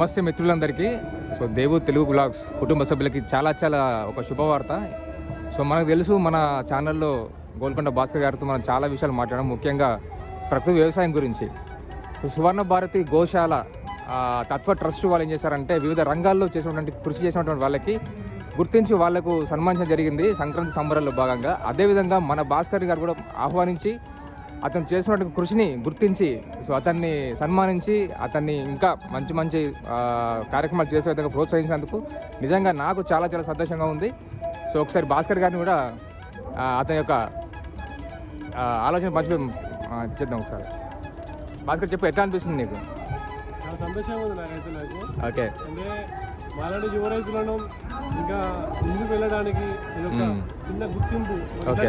నమస్తే మిత్రులందరికీ. సో దేవు తెలుగు బ్లాగ్స్ కుటుంబ సభ్యులకి చాలా చాలా ఒక శుభవార్త. సో మనకు తెలుసు మన ఛానల్లో గోల్కొండ భాస్కర్ గారితో మనం చాలా విషయాలు మాట్లాడడం ముఖ్యంగా ప్రకృతి వ్యవసాయం గురించి. సువర్ణ భారతి గోశాల తత్వ ట్రస్ట్ వాళ్ళు ఏం చేశారంటే వివిధ రంగాల్లో చేసినటువంటి కృషి చేసినటువంటి వాళ్ళకి గుర్తించి వాళ్ళకు సన్మానించడం జరిగింది సంక్రాంతి సంబరాల్లో భాగంగా. అదేవిధంగా మన భాస్కర్ గారు కూడా ఆహ్వానించి అతను చేసినటువంటి కృషిని గుర్తించి సో అతన్ని సన్మానించి అతన్ని ఇంకా మంచి మంచి కార్యక్రమాలు చేసే విధంగా ప్రోత్సహించినందుకు నిజంగా నాకు చాలా చాలా సంతోషంగా ఉంది. సో ఒకసారి భాస్కర్ గారిని కూడా అతని యొక్క ఆలోచన పంచి చేద్దాం ఒకసారి. భాస్కర్ చెప్పు ఎట్లా అనిపిస్తుంది నీకు? సంతోషంగా ఉంది నాకైతే నాకు. ఓకే. అంటే మాలాంటి యువ రైతులను ఇంకా ముందుకు వెళ్ళడానికి ఇది ఒక మ్మ్. చిన్న గుర్తింపు.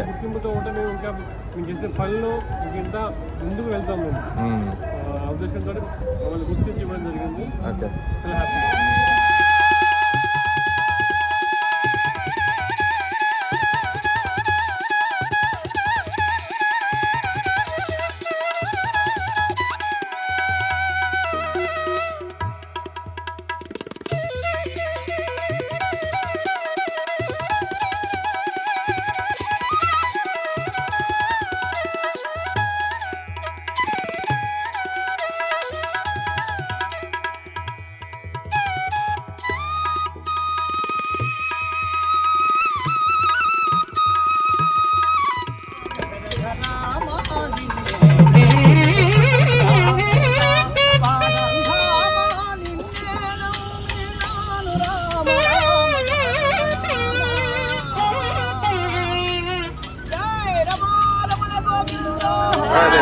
గుర్తింపుతో ఉంటే మేము ఇంకా మేము చేసే పనులు ఇంకెంత ముందుకు వెళ్తాం మేము. ఆ ఉద్దేశంతో మమ్మల్ని గుర్తించి ఇవ్వడం జరిగింది. చాలా హ్యాపీ అయోధ్య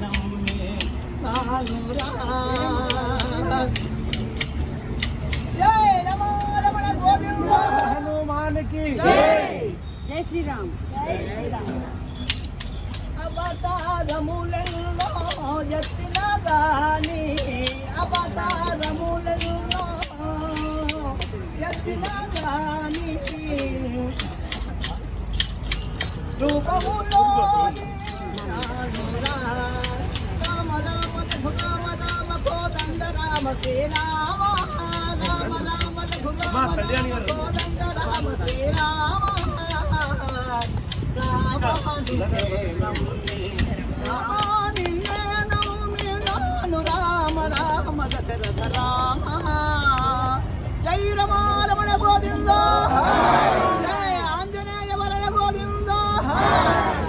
నమ్మి నానురా జై రమా రమణ గోవింద. హనుమానికి జై శ్రీరామ్. అవతారములలో ఎత్తిన గాని అవతారములలో ఎత్తిన గాని. రూపములో రామ రామ రఘు రామ రామ కోదండ రామ శ్రీరామ రామ రామ రఘు రామ రామ కోదండ రామ శ్రీరామ రామ నిన్నే నమ్మి నాను రామ రామ దశరథ రామ జై రమారమణ గోవింద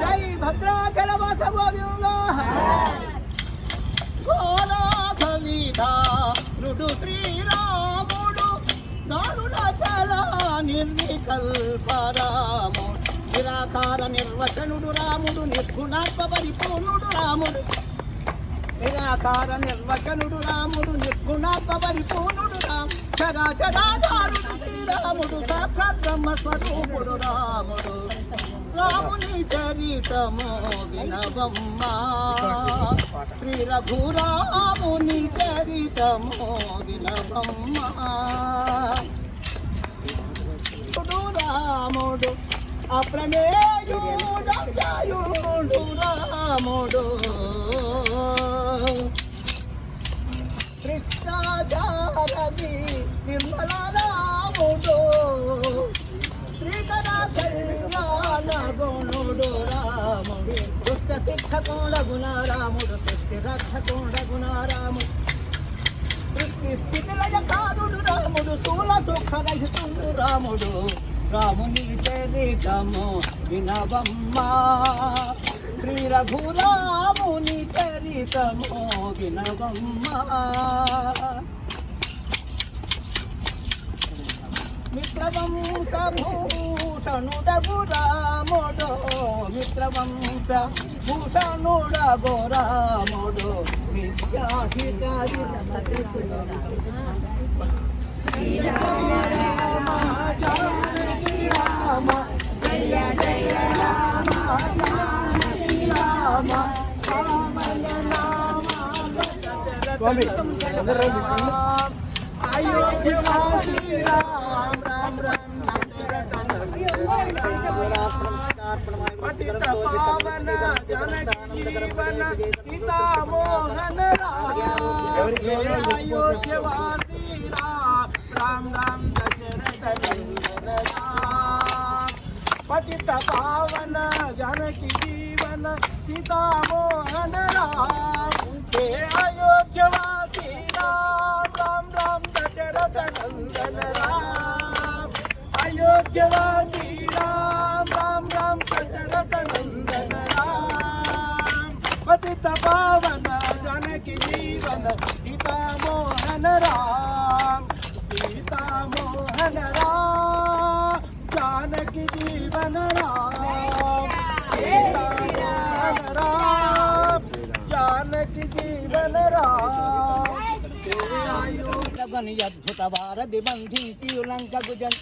జై భద్రాచల వాస గోవింద కోలాఘవీధ నుడు శ్రీరాముడు దారుణచల నిర్వికల్పరాముడు నిరాకార నిర్వచనుడు రాముడు నిర్గుణాత్మ పరిపూర్ణుడు రాముడు నిరాకార నిర్వచనుడు రాముడు నిర్గుణాత్మ పరిపూర్ణుడు రాము చరాచరాధారుడు శ్రీరాముడు సాక్షాత్ బ్రహ్మ స్వరూపుడు రాముడు. రాముని చరితము వినవమ్మా. శ్రీ రఘురాముని చరితము వినవమ్మా. రాముడు అప్రమేయుడు రాముడు. కృష్ణాచారీ నిర్మల రాముడు. దుష్ట శిక్షకోణ రాముడు సృష్టి రక్షకోణ సృష్టి స్థితిలయ కారుడు రాముడు స్థూల సుఖ రాముడు. రాముని చరితము వినవమ్మా. శ్రీ రఘురాముని చరితము వినవమ్మా. మిత్రవంశభూషణుడగు రాముడు మిత్రవంశ భూషణుడగు రాముడు విద్యాహితారి అయోధ్యవాసి రామ రామ పతిత పావన జనకి జీవన సీతామోహన అయోధ్యవాసి రామ రామ రామ దశరథ నందన రామ పతిత పావన జనకి జీవన సీతామోహన రామ హే అయోధ్యవాసి పతిత పావన జనకి జీవన సీతామోహన రామ సీతామోహన రామ జానకి జీవన రామ సీతామోహన రామ జానకి జీవన రామ గని అద్భుత భారతి బంధించి లంక గుజన్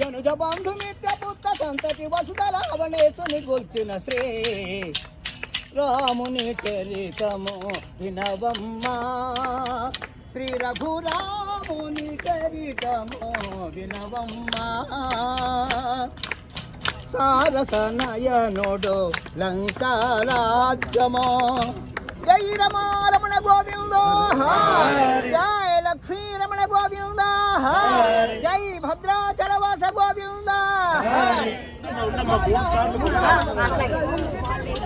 జనుజ బంధు మిత్ర పుత్ర సంతతి వసుధ రావణేశుని గొల్చిన శ్రీ రాముని చరితము వినవమ్మా. శ్రీ రఘురాముని చరితము వినవమ్మా. సారస నయనుడు లంకారాజ్యమో. జై రమారమణ గోవింద. జై లక్ష్మీ రమణ గోవింద. జై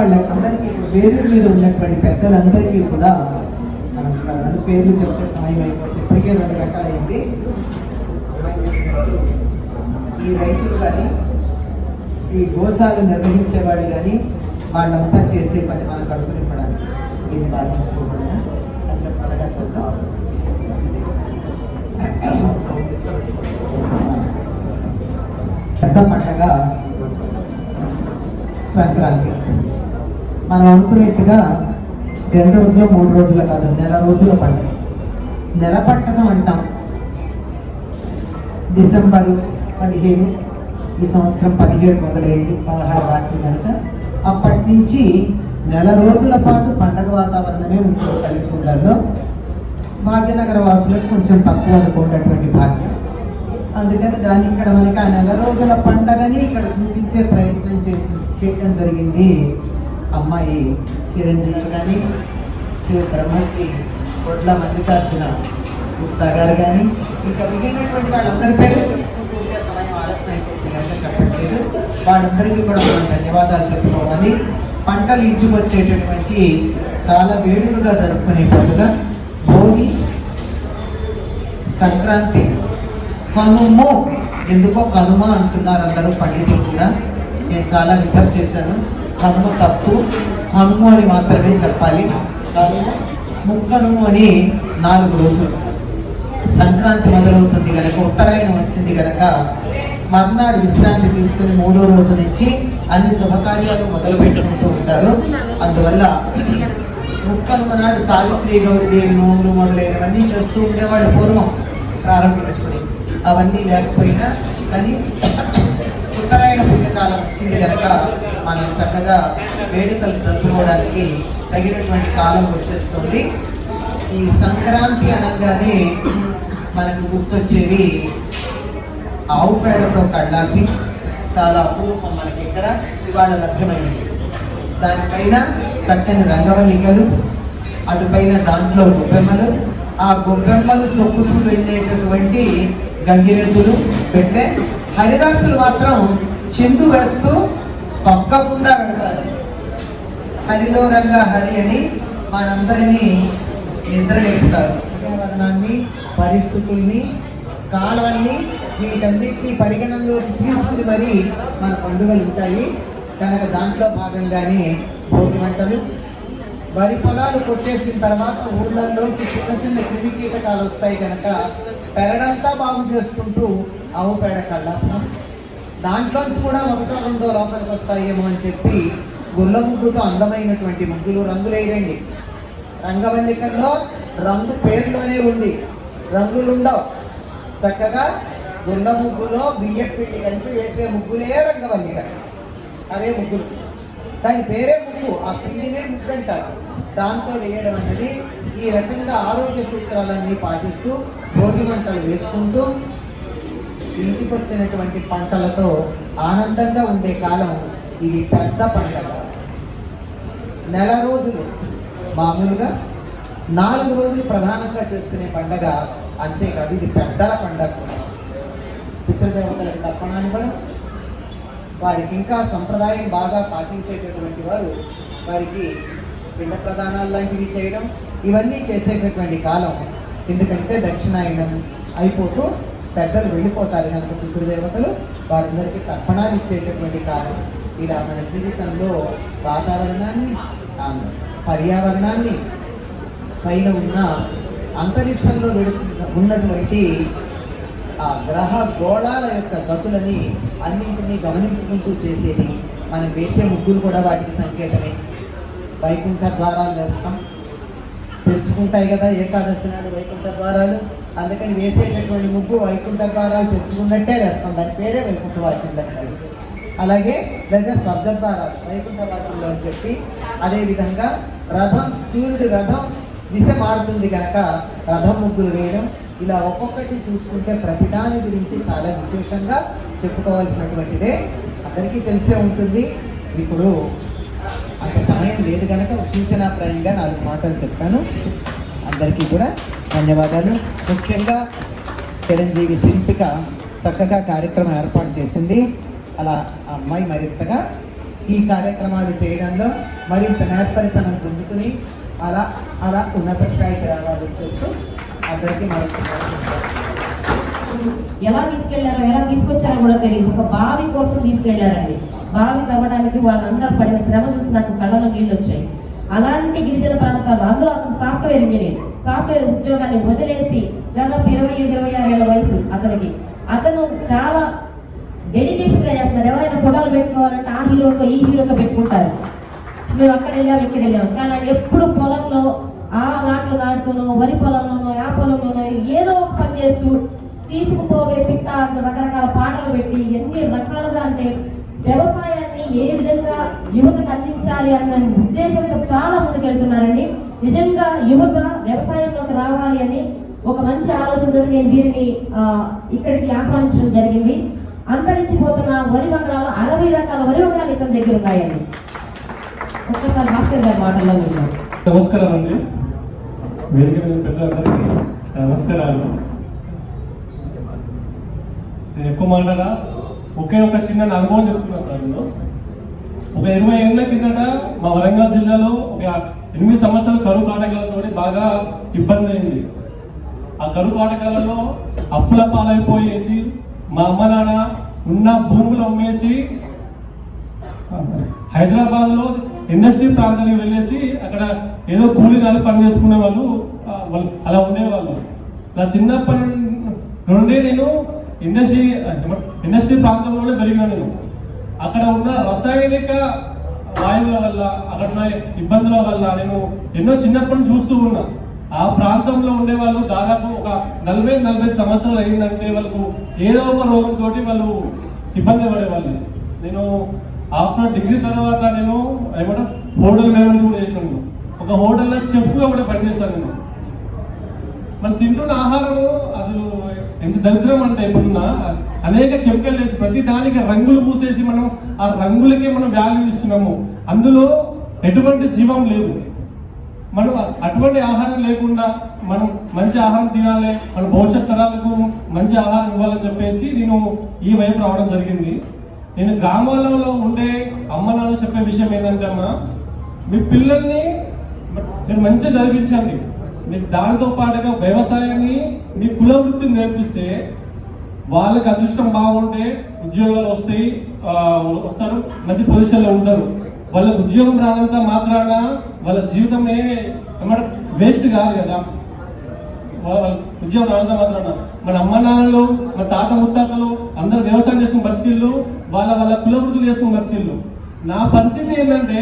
వాళ్ళందరికీ వేదిక మీద ఉన్నటువంటి పెద్దలందరికీ కూడా నమస్కారాలు. పేర్లు చెప్తే సమయం అయిపోతే ఇప్పటికే రెండు గంటలైంది. ఈ రైతులు కానీ ఈ గోశాలు నిర్వహించేవాళ్ళు కానీ వాళ్ళంతా చేసే పని మన కడుపు నింపడానికి. ఇది భావించుకోకుండా అట్లా త్వరగా చూద్దాం. పెద్ద పండగ సంక్రాంతి. మనం అనుకున్నట్టుగా రెండు రోజులు మూడు రోజులు కాదు నెల రోజుల పండుగ. నెల పట్టడం అంటాం. డిసెంబర్ పదిహేను ఈ సంవత్సరం పదిహేడు మొదలైంది పదహారు రాత్రి కనుక. అప్పటి నుంచి నెల రోజుల పాటు పండగ వాతావరణమే ఉంటుంది కలికొండలో భాగ్యనగర వాసులకు కొంచెం తక్కువ అనుకున్నటువంటి భాగ్యం. అందుకని దాన్ని ఇక్కడ మనకి ఆ నెల రోజుల పండగని ఇక్కడ చూపించే ప్రయత్నం చేసి చేయడం జరిగింది. అమ్మాయి చిరంజీవి కానీ శ్రీ బ్రహ్మశ్రీ కొట్ల మల్లికార్జున గుప్తా గారు కానీ ఇంకా మిగిలినటువంటి వాళ్ళందరి పేరు సమయం ఆలస్యం అయిపోతుంది కనుక చెప్పట్లేదు. వాళ్ళందరికీ కూడా మనం ధన్యవాదాలు చెప్పుకోవాలి. పంటలు ఇంటికి వచ్చేటటువంటి చాలా వేడుకగా జరుపుకునే పండుగ. భోగి సంక్రాంతి. కనుము ఎందుకో కనుమ అంటున్నారు అందరూ పండితులు కూడా. నేను చాలా రిఫర్ చేశాను. కనుమ తప్పు కనుము అని మాత్రమే చెప్పాలి. కనుమ ముక్కనుము అని నాలుగు రోజులు. సంక్రాంతి మొదలవుతుంది కనుక ఉత్తరాయణం వచ్చింది కనుక మర్నాడు విశ్రాంతి తీసుకుని మూడో రోజు నుంచి అన్ని శుభకార్యాలు మొదలు పెట్టుకుంటూ ఉంటారు. అందువల్ల ముక్కనుమ నాడు సావిత్రి గౌరీదేవి నోములు మొదలైనవన్నీ చేస్తూ ఉండేవాళ్ళు పూర్వం ప్రారంభించుకుని. అవన్నీ లేకపోయినా కానీ ఉత్తరాయణ పుణ్యకాలం వచ్చింది కనుక మనం చక్కగా వేడుకలు జరుపుకోవడానికి తగినటువంటి కాలం వచ్చేస్తుంది. ఈ సంక్రాంతి అనగానే మనకు గుర్తొచ్చేవి ఆవు పేడతో కళ్ళాపి. చాలా అపూర్వం మనకి ఇక్కడ. ఇవాళ లభ్యమైనవి. దానిపైన చక్కని రంగవల్లికలు అటుపైన దాంట్లో గొబ్బెమ్మలు. ఆ గొబ్బెమ్మలు తొక్కుతూ వెళ్ళేటటువంటి గంగిరెద్దులు పెట్టే హరిదాసులు మాత్రం చిందు వేస్తూ తొక్కకుండా వెళ్తారు హరిలో రంగ హరి అని మనందరినీ నిద్రలేపుతారు. పర్యావరణాన్ని పరిస్థితుల్ని కాలాన్ని వీటన్నిటినీ పరిగణనలోకి తీసుకుని మరి మన పండుగలు ఉంటాయి కనుక దాంట్లో భాగంగానే భోగి వంటలు వరి పొలాలు కొట్టేసిన తర్వాత ఊళ్ళల్లోకి చిన్న చిన్న క్రిమి కీటకాలు వస్తాయి కనుక పెరడంతా బాగు చేసుకుంటూ ఆవు పేడ కళ్ళాపం దాంట్లోంచి కూడా ఒకటో రెండో లోపలికి వస్తాయేమో అని చెప్పి గుల్ల ముగ్గుతో అందమైనటువంటి ముగ్గులు రంగులేయండి రంగవల్లికల్లో రంగు పేరులోనే ఉంది. రంగులు ఉండవు చక్కగా గుల్ల ముగ్గులో బియ్య పిండి కలిపి వేసే ముగ్గులే రంగవల్లిక. అవే ముగ్గులు. దాని పేరే ముక్కు ఆ పిండినే ముక్కు అంటారు. దాంతో వేయడం అనేది ఈ రకంగా ఆరోగ్య సూత్రాలన్నీ పాటిస్తూ భోగి వంటలు వేసుకుంటూ ఇంటికి వచ్చినటువంటి పంటలతో ఆనందంగా ఉండే కాలం ఇది పెద్ద పండగ నెల రోజులు మామూలుగా నాలుగు రోజులు ప్రధానంగా చేసుకునే పండగ అంతేకాదు ఇది పెద్దల పండగ. పితృదేవతలకు తర్పణాన్ని కూడా వారికి ఇంకా సంప్రదాయం బాగా పాటించేటటువంటి వారు వారికి పిండ ప్రదానాలు లాంటివి చేయడం ఇవన్నీ చేసేటటువంటి కాలం. ఎందుకంటే దక్షిణాయనం అయిపోతూ పెద్దలు వెళ్ళిపోతారు కనుక పితృదేవతలు. వారందరికీ తర్పణాలు ఇచ్చేటటువంటి కాలం. ఇలా మన జీవితంలో వాతావరణాన్ని పర్యావరణాన్ని పైన ఉన్న అంతరిక్షంలో ఉన్నటువంటి ఆ గ్రహ గోళాల యొక్క గతులని అన్నింటినీ గమనించుకుంటూ చేసేది మనం వేసే ముగ్గులు కూడా వాటికి సంకేతమే. వైకుంఠ ద్వారాలు వేస్తాం. తెరుచుకుంటాయి కదా ఏకాదశి నాడు వైకుంఠ ద్వారాలు. అందుకని వేసేటటువంటి ముగ్గు వైకుంఠ ద్వారాలు తెరుచుకున్నట్టే వేస్తాం. దాని పేరే వైకుంఠ వాక్యం అలాగే లేదా స్వర్గ ద్వారాలు వైకుంఠ వాక్యంలో అని చెప్పి అదేవిధంగా రథం సూర్యుడి రథం దిశ మారుతుంది కనుక రథం ముగ్గులు వేయడం ఇలా ఒక్కొక్కటి చూసుకుంటే ప్రతిదాని గురించి చాలా విశేషంగా చెప్పుకోవాల్సినటువంటిదే. అందరికీ తెలిసే ఉంటుంది. ఇప్పుడు అంత సమయం లేదు కనుక సూచనాప్రాయంగా నాలుగు మాటలు చెప్తాను అందరికీ కూడా ధన్యవాదాలు. ముఖ్యంగా చిరంజీవి శిల్పిక చక్కగా కార్యక్రమం ఏర్పాటు చేసింది. అలా ఆ అమ్మాయి మరింతగా ఈ కార్యక్రమాలు చేయడంలో మరింత నేర్పరితనం పొందుకుని అలా అలా ఉన్నత స్థాయికి రావాలని చెప్తూ అందరికీ ఎలా తీసుకెళ్ళారో ఎలా తీసుకొచ్చారో కూడా తెలియదు. ఒక బావి కోసం తీసుకెళ్ళారండి. బావి తవ్వడానికి వాళ్ళందరూ పడిన శ్రమ చూసి నాకు కళ్ళలో నీళ్ళు వచ్చాయి. అలాంటి గిరిజన ప్రాంతాలు అందులో అతను సాఫ్ట్వేర్ ఇంజనీర్. సాఫ్ట్వేర్ ఉద్యోగాన్ని వదిలేసి దాదాపు ఇరవై ఐదు ఇరవై ఆరు ఏళ్ళ వయసు అతనికి. అతను చాలా డెడికేషన్గా చేస్తున్నారు. ఎవరైనా ఫోటోలు పెట్టుకోవాలంటే ఆ హీరోతో ఈ హీరోతో పెట్టుకుంటారు. మేము అక్కడ వెళ్ళాము ఇక్కడ వెళ్ళాము కానీ ఎప్పుడు పొలంలో ఆ నాట్లు నాటుతూనో వరి పొలంలోనో యా పొలంలోనో ఏదో ఒక పని చేస్తూ తీసుకుపోవే పిట్ట అంటూ రకరకాల పాటలు పెట్టి ఎన్ని రకాలుగా అంటే వ్యవసాయాన్ని ఏ విధంగా యువతకు అందించాలి అన్న ఉద్దేశంతో చాలా ముందుకు వెళ్తున్నారండి నిజంగా యువత వ్యవసాయంలోకి రావాలి అని ఒక మంచి ఆలోచనతో నేను వీరిని ఇక్కడికి ఆహ్వానించడం జరిగింది. అంతరించిపోతున్న వరి వంగరాలు అరవై రకాల వరి వంగరాలు ఇతని దగ్గర ఉన్నాయండి. ఒక్కసారి భాస్కర్ గారి మాటల్లో విన్నాం నమస్కారం అండి. వేదిక మీద పెద్దలందరికీ నమస్కారాలు. నేను ఎక్కువ మాట్లాడా? ఒకే ఒక చిన్న అనుభవం చెప్తున్నా సార్ నేను. ఒక ఇరవై ఏళ్ళ కిందట మా వరంగల్ జిల్లాలో ఒక ఎనిమిది సంవత్సరాల కరువు కాటకాలతో బాగా ఇబ్బంది అయింది. ఆ కరువు కాటకాలలో అప్పుల పాలైపోయేసి మా అమ్మ నాన్న ఉన్న భూములు అమ్మేసి హైదరాబాద్లో ఇండస్ట్రీ ప్రాంతానికి వెళ్ళేసి అక్కడ ఏదో కూలినాలు పని చేసుకునే వాళ్ళు వాళ్ళు అలా ఉండేవాళ్ళు. నా చిన్నప్పటి నుండి నేను ఇండస్ట్రీ ఇండస్ట్రీ ప్రాంతంలోనే పెరిగినా నేను. అక్కడ ఉన్న రసాయనిక వాయువుల వల్ల అక్కడ ఉన్న ఇబ్బందుల వల్ల నేను ఎన్నో చిన్నప్పటి చూస్తూ ఉన్నా. ఆ ప్రాంతంలో ఉండే వాళ్ళు దాదాపు ఒక నలభై నలభై సంవత్సరాలు అయిందంటే వాళ్ళకు ఏదో ఒక రోగంతో వాళ్ళు ఇబ్బంది పడేవాళ్ళు. నేను ఆఫ్టర్ డిగ్రీ తర్వాత నేను ఏమంటే హోటల్ మేనేజ్మెంట్ కూడా చేశాను ఒక హోటల్లో చెఫ్గా కూడా పనిచేశాను నేను. మనం తింటున్న ఆహారము అసలు ఎంత దరిద్రం అంటే ఇప్పుడున్న అనేక కెమికల్ వేసి ప్రతి దానికి రంగులు పూసేసి మనం ఆ రంగులకే మనం వాల్యూ ఇస్తున్నాము. అందులో ఎటువంటి జీవం లేదు. మనం అటువంటి ఆహారం లేకుండా మనం మంచి ఆహారం తినాలి మన భవిష్యత్ తరాలకు మంచి ఆహారం ఇవ్వాలని చెప్పేసి నేను ఈ వైపు రావడం జరిగింది. నేను గ్రామాలలో ఉండే అమ్మ నాన్న చెప్పే విషయం ఏంటంటే అమ్మా మీ పిల్లల్ని మీరు మంచిగా చదివించండి. మీరు దానితో పాటుగా వ్యవసాయాన్ని మీ కుల వృత్తిని నేర్పిస్తే వాళ్ళకి అదృష్టం బాగుంటే ఉద్యోగాలు వస్తాయి వస్తారు మంచి పొజిషన్లో ఉంటారు. వాళ్ళకి ఉద్యోగం రానంత మాత్రాన వాళ్ళ జీవితమే ఏమంటే వేస్ట్ కాదు కదా. ఉద్యోగం రానంత మాత్రం మన అమ్మ నాన్నలు మన తాత ముత్తాతలు అందరూ వ్యవసాయం చేసుకుని బతికిళ్ళు వాళ్ళ వాళ్ళ కుల వృత్తులు చేసుకుని బతికిళ్ళు నా పరిస్థితి ఏంటంటే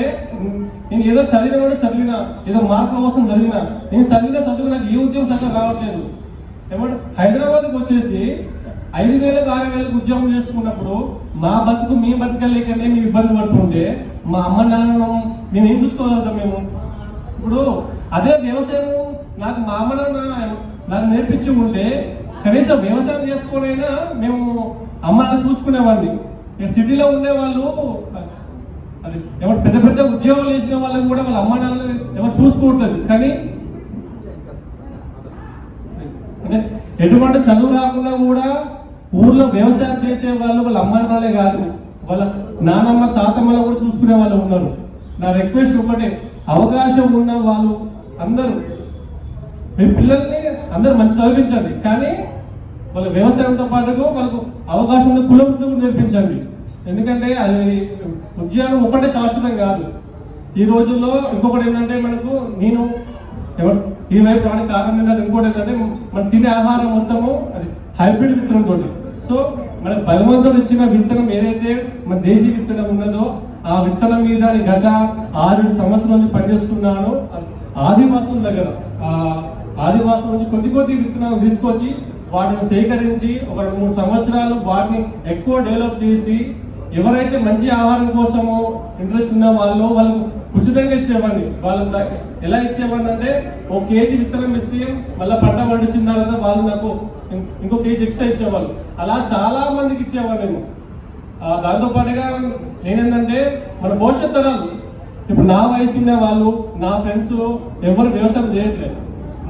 నేను ఏదో చదివిన కూడా చదివిన ఏదో మార్కుల కోసం చదివినా నేను చదివిన చదువు నాకు ఏ ఉద్యోగం చక్కగా రావట్లేదు. ఏమంటే హైదరాబాద్కి వచ్చేసి ఐదు వేలకు ఆరు వేలకు ఉద్యోగం చేసుకున్నప్పుడు మా బతుకు మీ బతకలేకనే మేము ఇబ్బంది పడుతుంటే మా అమ్మ నాన్న మేము ఏం చూసుకోగలుగుతాం మేము? ఇప్పుడు అదే వ్యవసాయం నాకు మా అమ్మ నాన్న నాకు నేర్పించి ఉంటే కనీసం వ్యవసాయం చేసుకునైనా మేము అమ్మ నాన్న చూసుకునేవాడిని. నేను సిటీలో ఉండే వాళ్ళు అది ఎవరు పెద్ద పెద్ద ఉద్యోగాలు చేసిన వాళ్ళని కూడా వాళ్ళ అమ్మ నాన్న ఎవరు చూసుకుంటుంది కానీ అంటే ఎటువంటి చదువు రాకుండా కూడా ఊర్లో వ్యవసాయం చేసే వాళ్ళు వాళ్ళ అమ్మ నాన్నలే కాదు. వాళ్ళ నానమ్మ తాతమ్మలో కూడా చూసుకునే వాళ్ళు ఉన్నారు. నా రిక్వెస్ట్ ఒకటే అవకాశం ఉన్న వాళ్ళు అందరూ మీ పిల్లల్ని అందరూ మంచి చదివించండి కానీ వాళ్ళ వ్యవసాయంతో పాటుగా వాళ్ళకు అవకాశం ఉన్న కులం నేర్పించండి ఎందుకంటే అది ఉద్యోగం ఒకటే శాశ్వతం కాదు. ఈ రోజుల్లో ఇంకొకటి ఏంటంటే మనకు నేను ఎవరు ఈ వైపు రావడానికి కారణం ఏంటంటే ఇంకోటి ఏంటంటే మనం తినే ఆహారం మొత్తము అది హైబ్రిడ్ విత్తనంతో సో మన భగవంతుడు ఇచ్చిన విత్తనం ఏదైతే మన దేశీ విత్తనం ఉన్నదో ఆ విత్తనం మీద గత ఆరు సంవత్సరాల నుంచి పనిచేస్తున్నాను. ఆదివాసుల దగ్గర. ఆదివాసుల నుంచి కొద్ది కొద్ది విత్తనాలు తీసుకొచ్చి వాటిని సేకరించి ఒక రెండు మూడు సంవత్సరాలు వాటిని ఎక్కువ డెవలప్ చేసి ఎవరైతే మంచి ఆహారం కోసము ఇంట్రెస్ట్ ఉన్న వాళ్ళు వాళ్ళకు ఉచితంగా ఇచ్చేవాడిని. వాళ్ళు ఎలా ఇచ్చేవాడిని అంటే ఒక కేజీ విత్తనం ఇస్తే మళ్ళీ పంట పండించిన తర్వాత వాళ్ళు నాకు ఇంకో కేజీ ఎక్స్ట్రా ఇచ్చేవాళ్ళు. అలా చాలా మందికి ఇచ్చేవాడిని నేను. దాంతో పాటుగా నేనేంటంటే మన భవిష్యత్ తరాలు. ఇప్పుడు నా వయసు ఉన్న వాళ్ళు నా ఫ్రెండ్స్ ఎవరు వ్యవసాయం చేయట్లేదు.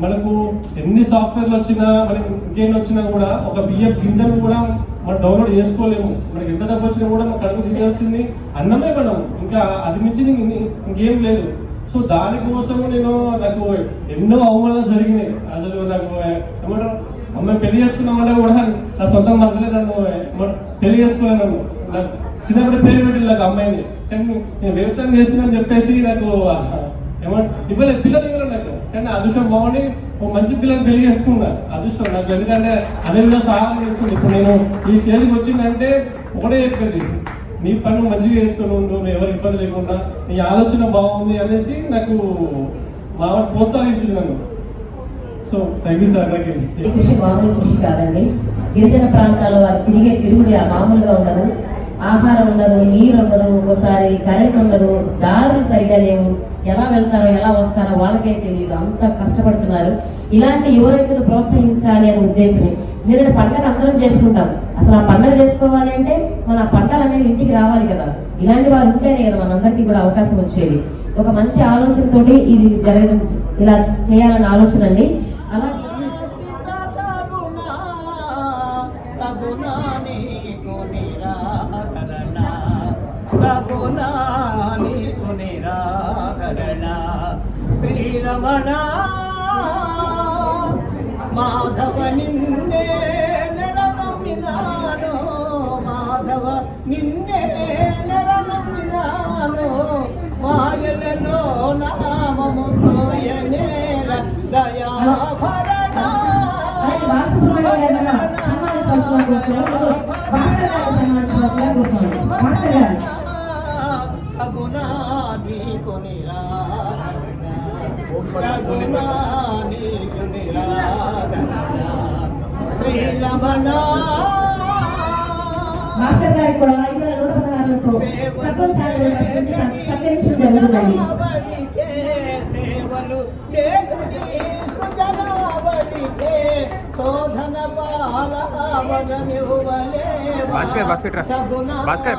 మనకు ఎన్ని సాఫ్ట్వేర్లు వచ్చినా మనకి ఇంకేం వచ్చినా కూడా ఒక బియ్యం గింజను కూడా మనం డౌన్లోడ్ చేసుకోలేము. మనకి ఎంత డబ్బు వచ్చినా కూడా మనం కడుపు తీయాల్సింది అన్నమే మనం. ఇంకా అది మించింది ఇంకేం లేదు. సో దానికోసం నేను నాకు ఎన్నో అవమానాలు జరిగినాయి. అసలు నాకు ఏమంటారు? అమ్మాయి పెళ్ళి చేసుకున్నామంటే కూడా నా సొంత మధ్యలో నన్ను పెళ్ళి చేసుకోలేను నాకు చిన్నప్పుడు పేరు పెట్టింది నాకు అమ్మాయిని. కానీ నేను వ్యవసాయం చేస్తున్నాను చెప్పేసి నాకు ఇవ్వలేదు పిల్లలు ఇవ్వలేదు నాకు కానీ అదృష్టం బాగుండి ఒక మంచి పిల్లని పెళ్ళి చేసుకున్నా అదృష్టం నాకు ఎందుకంటే అదే విధంగా సహాయం చేస్తుంది. ఇప్పుడు నేను ఈ స్టేజ్కి వచ్చిందంటే ఒకటే చెప్పేది. నీ పనులు మంచిగా చేసుకుని ఉండు నువ్వు ఎవరు ఇబ్బంది లేకుండా నీ ఆలోచన బాగుంది అనేసి నాకు మా ప్రోత్సహించింది నన్ను. సో థ్యాంక్ యూ సార్ నాకు కృషి మామూలు కృషి కాదండి. గిరిజన ప్రాంతాల్లో వారు తిరిగే తిరుగుడు మామూలుగా ఉండదు. ఆహారం ఉండదు నీరు ఉండదు ఒకసారి కరెంట్ ఉండదు దారులు సరిగా లేవు. ఎలా వెళ్తారో ఎలా వస్తారో వాళ్ళకే తెలియదు అంత కష్టపడుతున్నారు. ఇలాంటి యువ రైతులు ప్రోత్సహించాలి అనే ఉద్దేశమే. నిన్న పంటలు అందరం చేసుకుంటాం. అసలు ఆ పండగ చేసుకోవాలి అంటే మన పంటలు అనేవి ఇంటికి రావాలి కదా. ఇలాంటి వారు ఉంటేనే కదా మనందరికీ కూడా అవకాశం వచ్చేది. ఒక మంచి ఆలోచనతోటి ఇది జరగడం ఇలా చేయాలన్న ఆలోచన అండి. అలా శ్రీరమణ మాధవ నిన్నే నెరనమ్మినాను మాధవ నిన్నే నెరనమ్మినాను మాయలలో నామము తోయనేర దయాభరణ. అలాగే బాలసుబ్రహ్మణ్యం గారు భాస్కర్ గారు కూడా ఐదు వేల నూట పదహారులతో తక్కువ ఛానల్ ప్రశ్నించి సత్కరించడం పాలవరమివ్వలే భాస్కర్, భాస్కర్. భాస్కర్.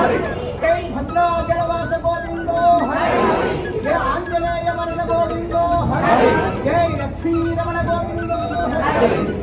హరి జై లక్ష్మీ రమణ